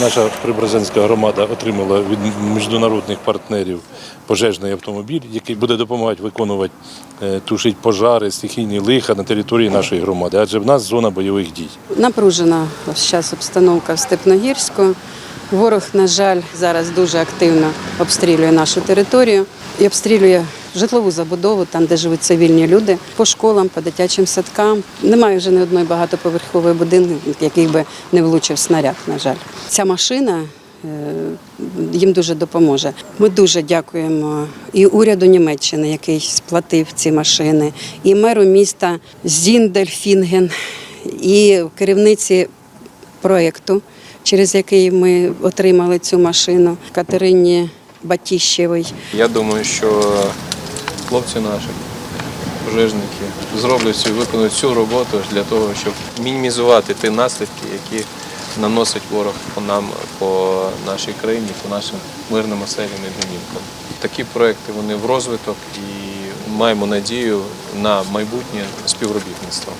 Наша Прибразенська громада отримала від міжнародних партнерів пожежний автомобіль, який буде допомагати виконувати, е, тушити пожари, стихійні лиха на території нашої громади, адже в нас зона бойових дій. Напружена зараз обстановка в Степногірську. Ворог, на жаль, зараз дуже активно обстрілює нашу територію і обстрілює житлову забудову, там, де живуть цивільні люди, по школам, по дитячим садкам. Немає вже ні одної багатоповерхової будинки, в яких би не влучив снаряд, на жаль. Ця машина е, їм дуже допоможе. Ми дуже дякуємо і уряду Німеччини, який сплатив ці машини, і меру міста Зіндельфінген, і керівниці проєкту, через який ми отримали цю машину, Катерині Батіщевій. Я думаю, що хлопці наші, пожежники, зроблять цю, виконують цю роботу для того, щоб мінімізувати ті наслідки, які наносить ворог по нам, по нашій країні, по нашим мирним оселям і домівкам. Такі проекти вони в розвиток і маємо надію на майбутнє співробітництво.